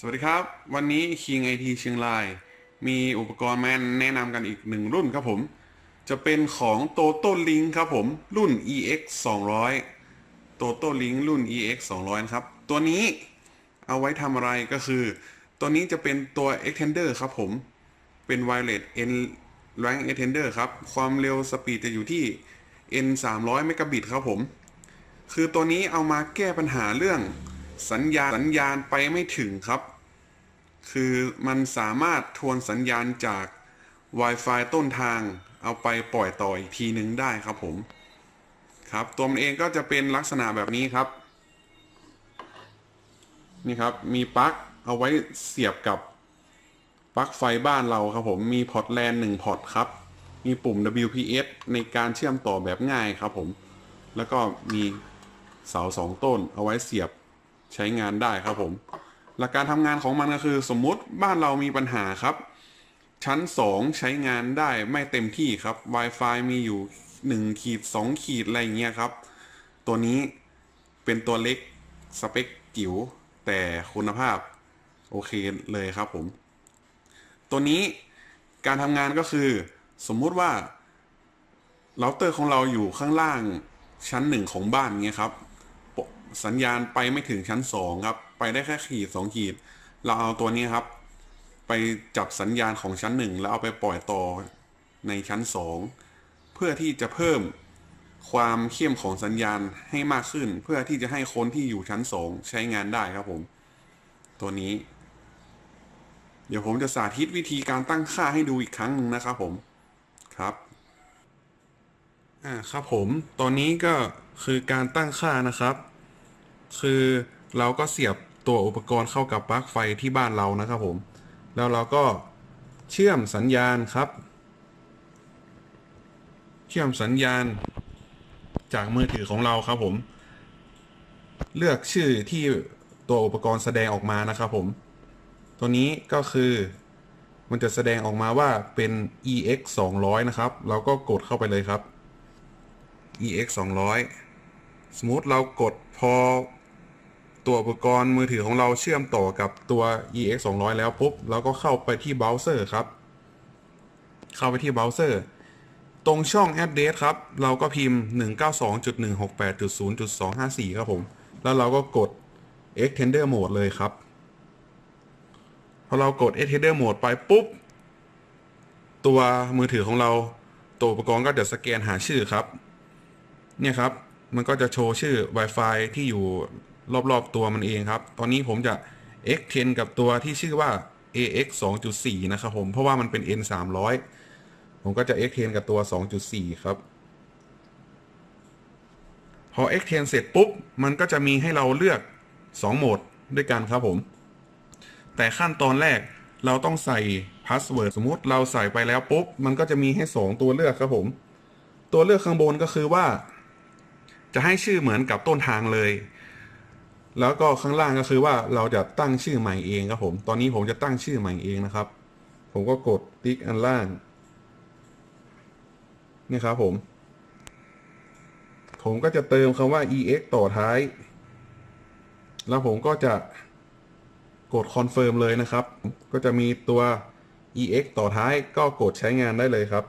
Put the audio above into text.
สวัสดีครับ วันนี้ King IT เชียงราย มีอุปกรณ์มาแนะนำกันอีกหนึ่งรุ่นครับผม จะเป็นของ Toto Link ครับผม รุ่น EX 200 Toto Link รุ่น EX 200นะครับ ตัวนี้เอาไว้ทำอะไรก็คือ ตัวนี้จะเป็นตัว extender ครับผม เป็น wireless N rank extender ครับ ความเร็วสปีดจะอยู่ที่ N 300 megabit ครับผม คือตัวนี้เอามาแก้ปัญหาเรื่อง สัญญาณสัญญาณไปไม่ถึงครับ คือมันสามารถทวนสัญญาณจาก Wi-Fi ต้นทาง เอาไปปล่อยต่ออีกทีหนึ่งได้ครับผม ครับตัวมันเองก็จะเป็นลักษณะแบบนี้ครับ นี่ครับมีปลั๊กเอาไว้เสียบกับปลั๊กไฟบ้านเราครับผมมีพอร์ตแลนหนึ่งพอร์ตครับ มีปุ่ม WPS ในการเชื่อมต่อแบบง่ายครับผม แล้วก็มีเสาสองต้นเอาไว้เสียบ ใช้งานได้ครับผม หลักการทำงานของมันก็คือ สมมติบ้านเรามีปัญหาครับ ชั้น 2 ใช้งานได้ไม่เต็มที่ครับ Wi-Fi มีอยู่1ขีด2ขีดอะไรอย่างเงี้ยครับ ตัวนี้เป็นตัวเล็กสเปคจิ๋วแต่คุณภาพโอเคเลยครับผม ตัวนี้การทำงานก็คือสมมุติว่าเราเตอร์ของเราอยู่ข้างล่างชั้นหนึ่งของบ้านเงี้ยครับ สัญญาณไปไม่ถึงชั้นสองครับ ไปได้แค่ขีดสองขีด เราเอาตัวนี้ครับ ไปจับสัญญาณของชั้นหนึ่งแล้วเอาไปปล่อยต่อในชั้นสองเพื่อที่จะเพิ่มความเข้มของสัญญาณให้มากขึ้น เพื่อที่จะให้คนที่อยู่ชั้นสองใช้งานได้ครับผม ตัวนี้ เดี๋ยวผมจะสาธิตวิธีการตั้งค่าให้ดูอีกครั้งหนึ่งนะครับผมครับอ่าครับผมตอนนี้ก็คือการตั้งค่านะครับ คือเราก็เสียบตัวอุปกรณ์เข้ากับปลั๊กไฟที่บ้านเรานะครับผม แล้วเราก็เชื่อมสัญญาณครับ เชื่อมสัญญาณจากมือถือของเราครับผม เลือกชื่อที่ตัวอุปกรณ์แสดงออกมานะครับผม ตัวนี้ก็คือมันจะแสดงออกมาว่าเป็น EX 200นะครับ เราก็กดเข้าไปเลยครับ EX 200สมมติเรากดพอ ตัวอุปกรณ์มือถือของเราเชื่อมต่อกับตัว EX 200แล้วปุ๊บเราก็เข้าไปที่เบราว์เซอร์ครับ เข้าไปที่เบราว์เซอร์ตรงช่อง Address ครับ เราก็พิมพ์ 192.168.0.254 ครับผม แล้วเราก็กด Extender Mode เลยครับ พอเรากด Extender Mode ไปปุ๊บ ตัวมือถือของเรา ตัวอุปกรณ์ก็จะสแกนหาชื่อครับ เนี่ยครับ มันก็จะโชว์ชื่อ Wi-Fi ที่อยู่ รอบๆตัวมันเองครับ ตอนนี้ผมจะ extend กับตัวที่ชื่อว่า AX 2.4 นะครับผม เพราะว่ามันเป็น N 300 ผมก็จะ extend กับตัว 2.4 ครับ พอ extend เสร็จปุ๊บ มันก็จะมีให้เราเลือก 2 โหมดด้วยกันครับผม แต่ขั้นตอนแรกเราต้องใส่พาสเวิร์ดสมมุติเราใส่ไปแล้วปุ๊บ มันก็จะมีให้ 2 ตัวเลือกครับผม ตัวเลือกข้างบนก็คือว่า จะให้ชื่อเหมือนกับต้นทางเลย แล้วก็ข้างล่างก็คือว่าเราจะตั้งชื่อใหม่เองครับผม ตอนนี้ผมจะตั้งชื่อใหม่เองนะครับ ผมก็กดติ๊กอันล่างนี่ครับผม ผมก็จะเติมคำว่า ex ต่อท้าย แล้วผมก็จะกดคอนเฟิร์มเลยนะครับ ก็จะมีตัว ex ต่อท้ายก็กดใช้งานได้เลยครับ